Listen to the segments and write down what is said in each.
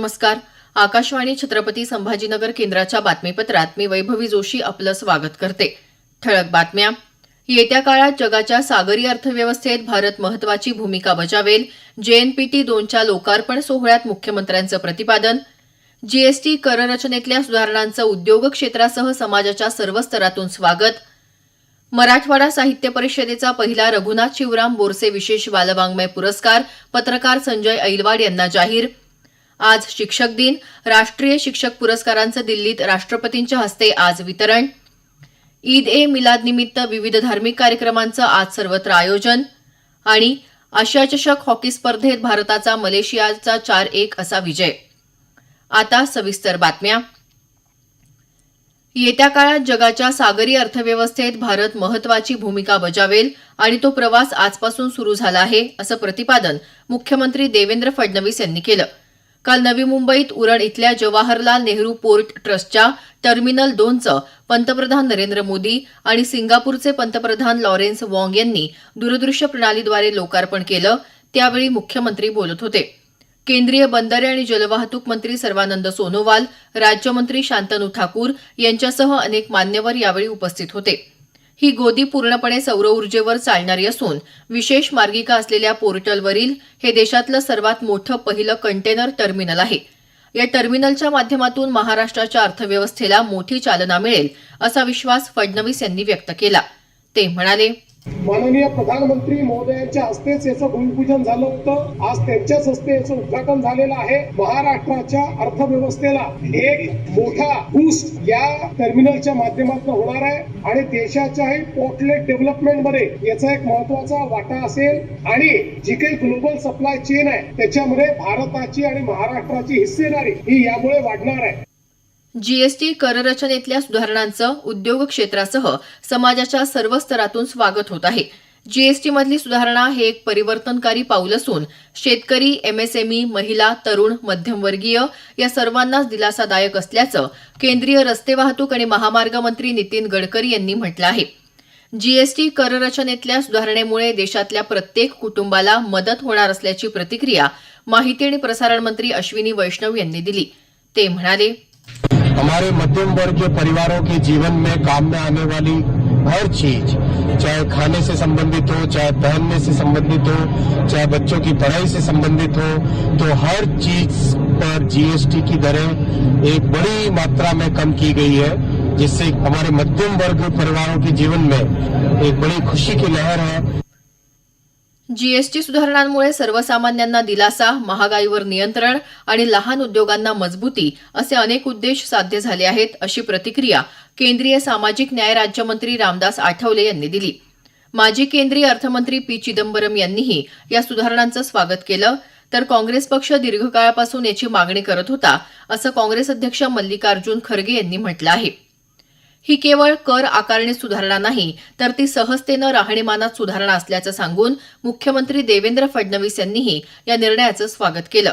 नमस्कार. आकाशवाणी छत्रपती संभाजीनगर केंद्राच्या बातमीपत्रात मी वैभवी जोशी आपलं स्वागत करते. ठळक बातम्या. येत्या काळात जगाच्या सागरी अर्थव्यवस्थेत भारत महत्वाची भूमिका बजावेल. जेएनपीटी दोनच्या लोकार्पण सोहळ्यात मुख्यमंत्र्यांचं प्रतिपादन. जीएसटी कररचनेतल्या सुधारणांचं उद्योग क्षेत्रासह समाजाच्या सर्व स्तरातून स्वागत. मराठवाडा साहित्य परिषदेचा पहिला रघुनाथ शिवराम बोरसे विशेष बालवाङ्मय पुरस्कार पत्रकार संजय ऐलवाड यांना जाहीर. आज शिक्षक दिन. राष्ट्रीय शिक्षक पुरस्कारांचं दिल्लीत राष्ट्रपतींच्या हस्ते आज वितरण. ईद ए मिलाद निमित्त विविध धार्मिक कार्यक्रमांचं आज सर्वत्र आयोजन. आणि आशिया चषक हॉकी स्पर्धेत भारताचा मलेशियाचा चार एक असा विजय. आता सविस्तर बातम्या. येत्या काळात जगाच्या सागरी अर्थव्यवस्थेत भारत महत्वाची भूमिका बजावेल आणि तो प्रवास आजपासून सुरू झाला आहे असं प्रतिपादन मुख्यमंत्री देवेंद्र फडणवीस यांनी केलं. काल नवी मुंबईत उरण इथल्या जवाहरलाल नेहरू पोर्ट ट्रस्टच्या टर्मिनल दोनचं पंतप्रधान नरेंद्र मोदी आणि सिंगापूरचे पंतप्रधान लॉरेन्स वॉंग यांनी दूरदृश्य प्रणालीद्वारे लोकार्पण केलं त्यावेळी मुख्यमंत्री बोलत होते. केंद्रीय बंदरे आणि जलवाहतूक मंत्री सर्वानंद सोनोवाल राज्यमंत्री शांतनू ठाकूर यांच्यासह अनेक मान्यवर यावेळी उपस्थित होते. ही गोदी पूर्णपणे सौर ऊर्जेवर चालणारी असून विशेष मार्गिका असलेल्या पोर्टलवरील हे देशातलं सर्वात मोठं पहिलं कंटेनर टर्मिनल आहे. या टर्मिनलच्या माध्यमातून महाराष्ट्राच्या अर्थव्यवस्थेला मोठी चालना मिळेल असा विश्वास फडणवीस यांनी व्यक्त केला. ते म्हणाले माननीय प्रधानमंत्री महोदयांच्या हस्तेच याचं भूमिपूजन झालं होतं. आज त्यांच्याच हस्ते याचं उद्घाटन झालेलं आहे. महाराष्ट्राच्या अर्थव्यवस्थेला एक मोठा बूस्ट या टर्मिनलच्या माध्यमातून होणार आहे. आणि देशाच्याही पोर्टलेट डेव्हलपमेंटमध्ये याचा एक महत्त्वाचा वाटा असेल. आणि जी काही ग्लोबल सप्लाय चेन आहे त्याच्यामध्ये भारताची आणि महाराष्ट्राची हिस्सेदारी ही यामुळे वाढणार आहे. जीएसटी कररचनेतल्या सुधारणांचं उद्योग क्षेत्रासह समाजाच्या सर्व स्तरातून स्वागत होत आहे. जीएसटी मधली सुधारणा हे एक परिवर्तनकारी पाऊल असून शेतकरी एमएसएमई महिला तरुण मध्यमवर्गीय या सर्वांनाच दिलासादायक असल्याचं केंद्रीय रस्ते वाहतूक आणि महामार्ग मंत्री नितीन गडकरी यांनी म्हटलं आहे. जीएसटी कररचनेतल्या सुधारणेमुळे देशातल्या प्रत्येक कुटुंबाला मदत होणार असल्याची प्रतिक्रिया माहिती आणि प्रसारण मंत्री अश्विनी वैष्णव यांनी दिली. ते म्हणाले हमारे मध्यम वर्ग के परिवारों के जीवन में काम में आने वाली हर चीज़, चाहे खाने से संबंधित हो, चाहे पहनने से संबंधित हो, चाहे बच्चों की पढ़ाई से संबंधित हो तो हर चीज़ पर जीएसटी की दरें एक बड़ी मात्रा में कम की गई है, जिससे हमारे मध्यम वर्ग परिवारों के जीवन में एक बड़ी खुशी की लहर है। जीएसटी सुधारणांमुळे सर्वसामान्यांना दिलासा महागाईवर नियंत्रण आणि लहान उद्योगांना मजबूती असे अनेक उद्देश साध्य झाले आहेत अशी प्रतिक्रिया केंद्रीय सामाजिक न्याय राज्यमंत्री रामदास आठवले यांनी दिली. माजी केंद्रीय अर्थमंत्री पी चिदंबरम यांनीही या सुधारणांचं स्वागत केलं. तर काँग्रेस पक्ष दीर्घकाळापासून याची मागणी करत होता असं काँग्रेस अध्यक्ष मल्लिकार्जुन खरगे यांनी म्हटलं आहे. ही केवळ कर आकारणीत सुधारणा नाही तर ती सहजतेनं राहणीमानात सुधारणा असल्याचं सांगून मुख्यमंत्री देवेंद्र फडणवीस यांनीही या निर्णयाचं स्वागत केलं.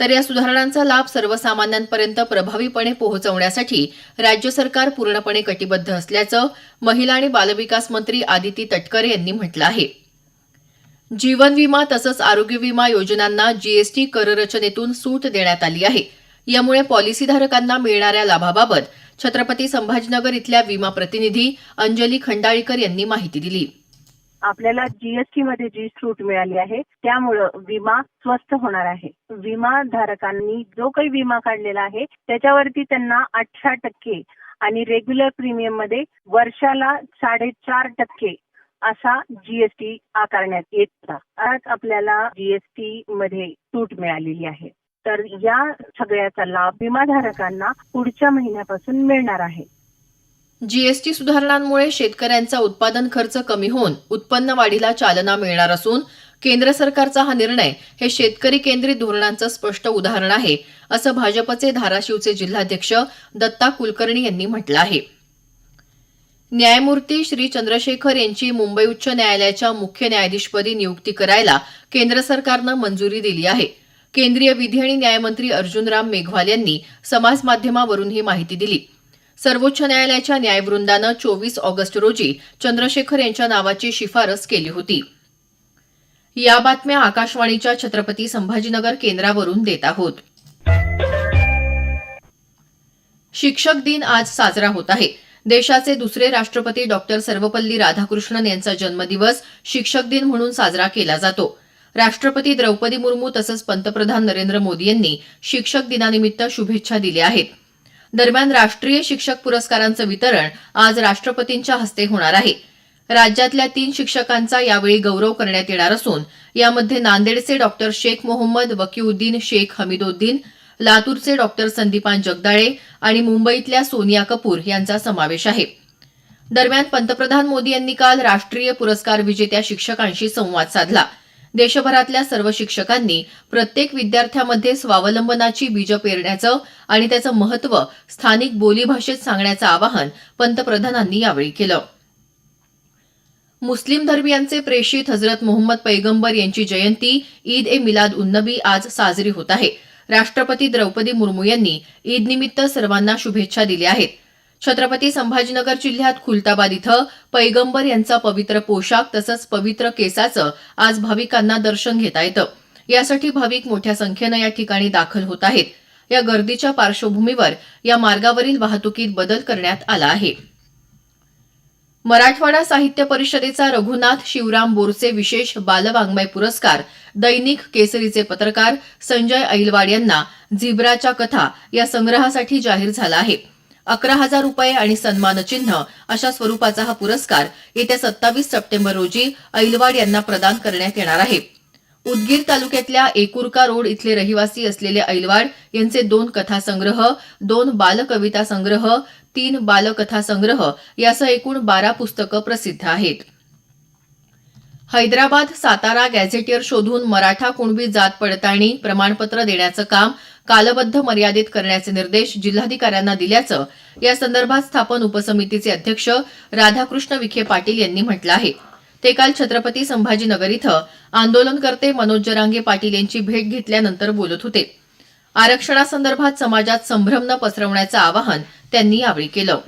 तर या सुधारणांचा लाभ सर्वसामान्यांपर्यंत प्रभावीपणे पोहोचवण्यासाठी राज्य सरकार पूर्णपणे कटिबद्ध असल्याचं महिला आणि बालविकास मंत्री आदिती तटकरे यांनी म्हटलं आहे. जीवन विमा तसंच आरोग्य विमा योजनांना जीएसटी कररचनेतून सूट देण्यात आली आहे. यामुळे पॉलिसीधारकांना मिळणाऱ्या लाभाबाबत छत्रपती संभाजीनगर इथल्या विमा प्रतिनिधी अंजली खंडाळीकर यांनी माहिती दिली. आपल्याला जीएसटी मध्ये जी सूट मिळाली आहे त्यामुळं विमा स्वस्त होणार आहे. विमा धारकांनी जो काही विमा काढलेला आहे त्याच्यावरती त्यांना अठरा टक्के आणि रेग्युलर प्रीमियममध्ये वर्षाला साडेचार टक्के असा जीएसटी आकारण्यात येत होता. आज आपल्याला जीएसटी मध्ये सूट मिळालेली आहे. तर या सगळ्याचा लाभ विमाधारकांना पुढच्या महिन्यापासून मिळणार आहे. जीएसटी सुधारणांमुळे शेतकऱ्यांचा उत्पादन खर्च कमी होऊन उत्पन्न वाढीला चालना मिळणार असून केंद्र सरकारचा हा निर्णय हे शेतकरी केंद्रित धोरणांचं स्पष्ट उदाहरण आहे असं भाजपचे धाराशिवचे जिल्हाध्यक्ष दत्ता कुलकर्णी यांनी म्हटलं आहे. न्यायमूर्ती श्री चंद्रशेखर यांची मुंबई उच्च न्यायालयाच्या मुख्य न्यायाधीशपदी नियुक्ती करायला केंद्र सरकारनं मंजुरी दिली आहे. केंद्रीय विधी आणि न्यायमंत्री अर्जुनराम मेघवाल यांनी समाज माध्यमावरून ही माहिती दिली. सर्वोच्च न्यायालयाच्या न्यायवृंदानं चोवीस ऑगस्ट रोजी चंद्रशेखर यांच्या नावाची शिफारस केली होती. या बातम्या आकाशवाणीच्या छत्रपती संभाजीनगर केंद्रावरून देत आहोत. शिक्षक दिन आज साजरा होत आहे. देशाचे दुसरे राष्ट्रपती डॉक्टर सर्वपल्ली राधाकृष्णन यांचा जन्मदिवस शिक्षक दिन म्हणून साजरा केला जातो. राष्ट्रपती द्रौपदी मुर्मू तसंच पंतप्रधान नरेंद्र मोदी यांनी शिक्षक दिनानिमित्त शुभेच्छा दिल्या आहेत. दरम्यान राष्ट्रीय शिक्षक पुरस्कारांचं वितरण आज राष्ट्रपतींच्या हस्ते होणार आहे. राज्यातल्या तीन शिक्षकांचा यावेळी गौरव करण्यात येणार असून यामध्ये नांदेडचे डॉक्टर शेख मोहम्मद वकीउद्दीन शेख हमीदोद्दीन लातूरचे डॉक्टर संदीपान जगदाळे आणि मुंबईतल्या सोनिया कपूर यांचा समावेश आहे. दरम्यान पंतप्रधान मोदी यांनी काल राष्ट्रीय पुरस्कार विजेत्या शिक्षकांशी संवाद साधला. देशभरातल्या सर्व शिक्षकांनी प्रत्येक विद्यार्थ्यामध्ये स्वावलंबनाची बीज पेरण्याचं आणि त्याचं महत्त्व स्थानिक बोलीभाषेत सांगण्याचं आवाहन पंतप्रधानांनी यावेळी केलं. मुस्लिम धर्मियांचे प्रेषित हजरत मोहम्मद पैगंबर यांची जयंती ईद ए मिलाद उन्नबी आज साजरी होत आहे. राष्ट्रपती द्रौपदी मुर्मू यांनी ईदनिमित्त सर्वांना शुभेच्छा दिल्या आहेत. छत्रपती संभाजीनगर जिल्ह्यात खुलताबाद इथं पैगंबर यांचा पवित्र पोशाख तसंच पवित्र केसाचं आज भाविकांना दर्शन घेता येतं. यासाठी भाविक मोठ्या संख्येनं या ठिकाणी दाखल होत आहेत. या गर्दीच्या पार्श्वभूमीवर या मार्गावरील वाहतुकीत बदल करण्यात आला आहे. मराठवाडा साहित्य परिषदेचा रघुनाथ शिवराम बोरसे विशेष बालवाङ्मय पुरस्कार दैनिक केसरीचे पत्रकार संजय ऐलवाड यांना झिब्राच्या कथा या संग्रहासाठी जाहीर झाला आहे. अकरा हजार रुपये आणि सन्मानचिन्ह अशा स्वरूपाचा हा पुरस्कार येत्या सत्तावीस सप्टेंबर रोजी ऐलवाड यांना प्रदान करण्यात येणार आहे. उदगीर तालुक्यातल्या एकुरका रोड इथले रहिवासी असलेले ऐलवाड यांचे दोन कथासंग्रह दोन बालकविता संग्रह तीन बालकथा संग्रह यासह एकूण बारा पुस्तकं प्रसिद्ध आहेत. हैदराबाद सातारा गॅझेटियर शोधून मराठा कुणबी जात पडताळणी प्रमाणपत्र देण्याचं काम कालबद्ध मर्यादित करण्याचे निर्देश जिल्हाधिकाऱ्यांना दिल्याचं या संदर्भात स्थापन उपसमितीचे अध्यक्ष राधाकृष्ण विखे पाटील यांनी म्हटलं आहे. ते काल छत्रपती संभाजीनगर इथं आंदोलनकर्ते मनोज जरांगे पाटील यांची भेट घेतल्यानंतर बोलत होते. आरक्षणासंदर्भात समाजात संभ्रम न पसरवण्याचं आवाहन त्यांनी यावेळी केलं.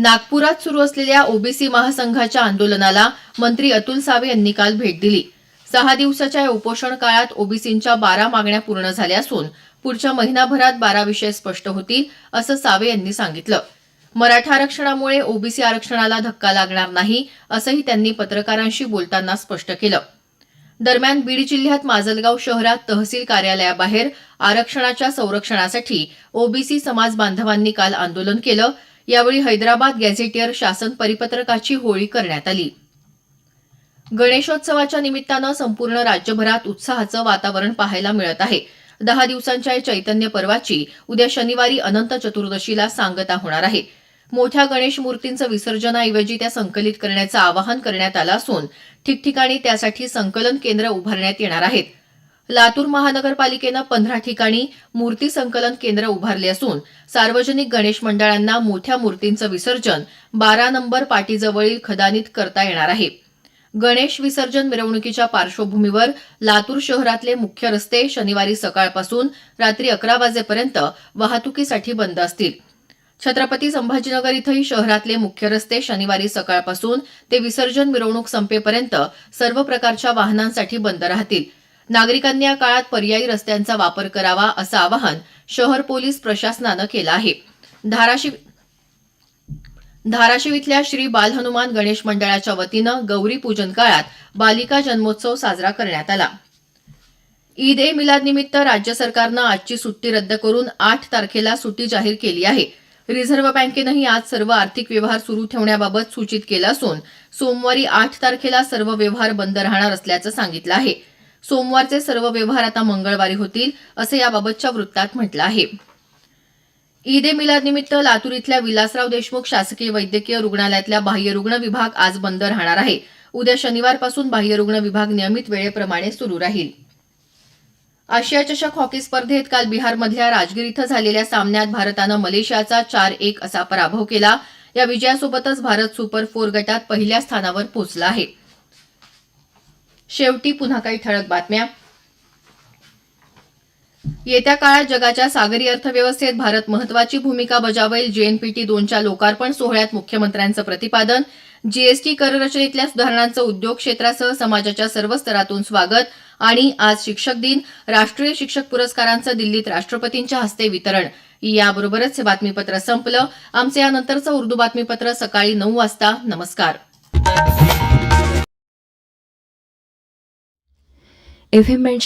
नागपुरात सुरू असलेल्या ओबीसी महासंघाच्या आंदोलनाला मंत्री अतुल सावे यांनी काल भेट दिली. सहा दिवसाच्या या उपोषण काळात ओबीसींच्या बारा मागण्या पूर्ण झाल्या असून पुढच्या महिनाभरात बारा विषय स्पष्ट होतील असं सावे यांनी सांगितलं. मराठा आरक्षणामुळे ओबीसी आरक्षणाला धक्का लागणार नाही असंही त्यांनी पत्रकारांशी बोलताना स्पष्ट केलं. दरम्यान बीड जिल्ह्यात माजलगाव शहरात तहसील कार्यालयाबाहेर आरक्षणाच्या संरक्षणासाठी ओबीसी समाज बांधवांनी काल आंदोलन केलं यावेळी हैदराबाद गॅझेटियर शासन परिपत्रकाची होळी करण्यात आली. गणेशोत्सवाच्या निमित्तानं संपूर्ण राज्यभरात उत्साहाचं वातावरण पाहायला मिळत आहे. दहा दिवसांच्या या चैतन्य पर्वाची उद्या शनिवारी अनंत चतुर्दशीला सांगता होणार आहे. मोठ्या गणेश मूर्तींचं विसर्जनाऐवजी त्या संकलित करण्याचं आवाहन करण्यात आलं असून ठिकठिकाणी त्यासाठी संकलन केंद्र उभारण्यात येणार आहेत. लातूर महानगरपालिकेनं पंधरा ठिकाणी मूर्ती संकलन केंद्र उभारले असून सार्वजनिक गणेश मंडळांना मोठ्या मूर्तींचं विसर्जन बारा नंबर पाटीजवळील खदानीत करता येणार आहे. गणेश विसर्जन मिरवणुकीच्या पार्श्वभूमीवर लातूर शहरातले मुख्य रस्ते शनिवारी सकाळपासून रात्री अकरा वाजेपर्यंत वाहतुकीसाठी बंद असतील. छत्रपती संभाजीनगर इथंही शहरातले मुख्य रस्ते शनिवारी सकाळपासून ते विसर्जन मिरवणूक संपेपर्यंत सर्व प्रकारच्या वाहनांसाठी बंद राहतील. नागरिकांनी या काळात पर्यायी रस्त्यांचा वापर करावा असं आवाहन शहर पोलीस प्रशासनानं केलं आहे. धाराशिव धाराशिव इथल्या श्री बाल हनुमान गणेश मंडळाच्या वतीनं गौरी पूजन काळात बालिका जन्मोत्सव साजरा करण्यात आला. ईद ए मिलाद निमित्त राज्य सरकारनं आजची सुट्टी रद्द करून आठ तारखेला सुट्टी जाहीर केली आहे. रिझर्व्ह बँकेनंही आज सर्व आर्थिक व्यवहार सुरू ठेवण्याबाबत सूचित केलं असून सोमवारी आठ तारखेला सर्व व्यवहार बंद राहणार असल्याचं सांगितलं आहे. सोमवारचे सर्व व्यवहार आता मंगळवारी होतील असं याबाबतच्या वृत्तात म्हटलं आहे. ईद ए मिलादनिमित्त लातूर इथल्या विलासराव देशमुख शासकीय वैद्यकीय रुग्णालयातल्या बाह्यरुग्ण विभाग आज बंद राहणार आहे. उद्या शनिवारपासून बाह्यरुग्ण विभाग नियमित वेळेप्रमाणे सुरू राहील. आशिया चषक हॉकी स्पर्धेत काल बिहारमधल्या राजगीर इथं झालेल्या सामन्यात भारतानं मलेशियाचा चार एक असा पराभव केला. या विजयासोबतच भारत सुपर फोर गटात पहिल्या स्थानावर पोहोचला आहे. शेवटी पुन्हा काही ठळक बातम्या. येत्या काळात जगाच्या सागरी अर्थव्यवस्थेत भारत महत्वाची भूमिका बजावेल. जेएनपीटी दोनच्या लोकार्पण सोहळ्यात मुख्यमंत्र्यांचं प्रतिपादन. जीएसटी कररचनेतल्या सुधारणांचं उद्योग क्षेत्रासह समाजाच्या सर्व स्तरातून स्वागत. आणि आज शिक्षक दिन. राष्ट्रीय शिक्षक पुरस्कारांचं दिल्लीत राष्ट्रपतींच्या हस्ते वितरण. याबरोबरच हे बातमीपत्र संपलं. आमचं यानंतरचं उर्दू बातमीपत्र सकाळी नऊ वाजता. नमस्कार. if he mentions